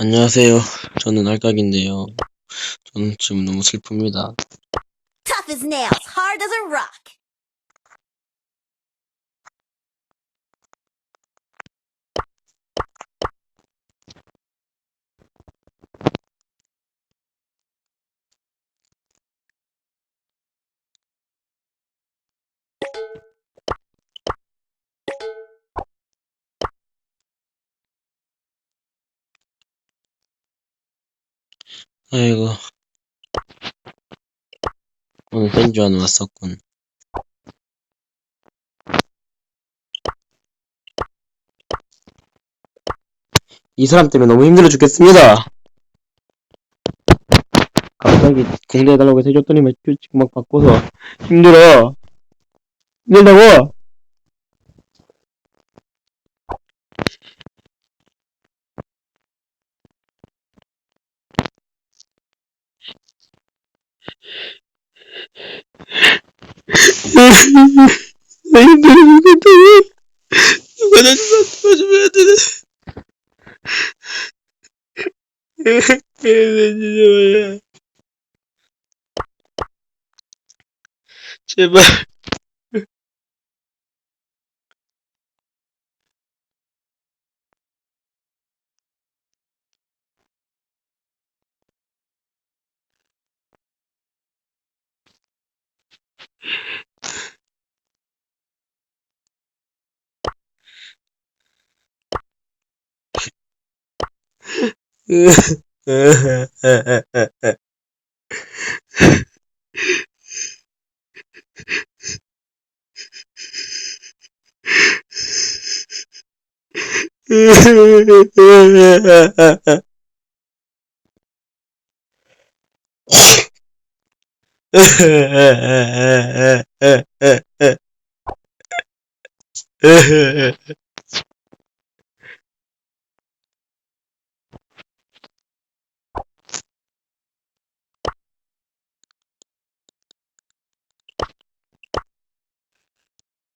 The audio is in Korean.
안녕하세요. 저는 알각인데요. 저는 지금 너무 슬픕니다. Tough as nails, hard as a rock. 아이고. 오늘 땡주안 왔었군. 이 사람 때문에 너무 힘들어 죽겠습니다. 갑자기 공대 해달라고 해서 해줬더니 막 바꿔서 힘들어. 힘들다고! Hayır benim kötü. Ben acımadım acımadım. Eğlenceli o ya. Şey bak. Uh-huh.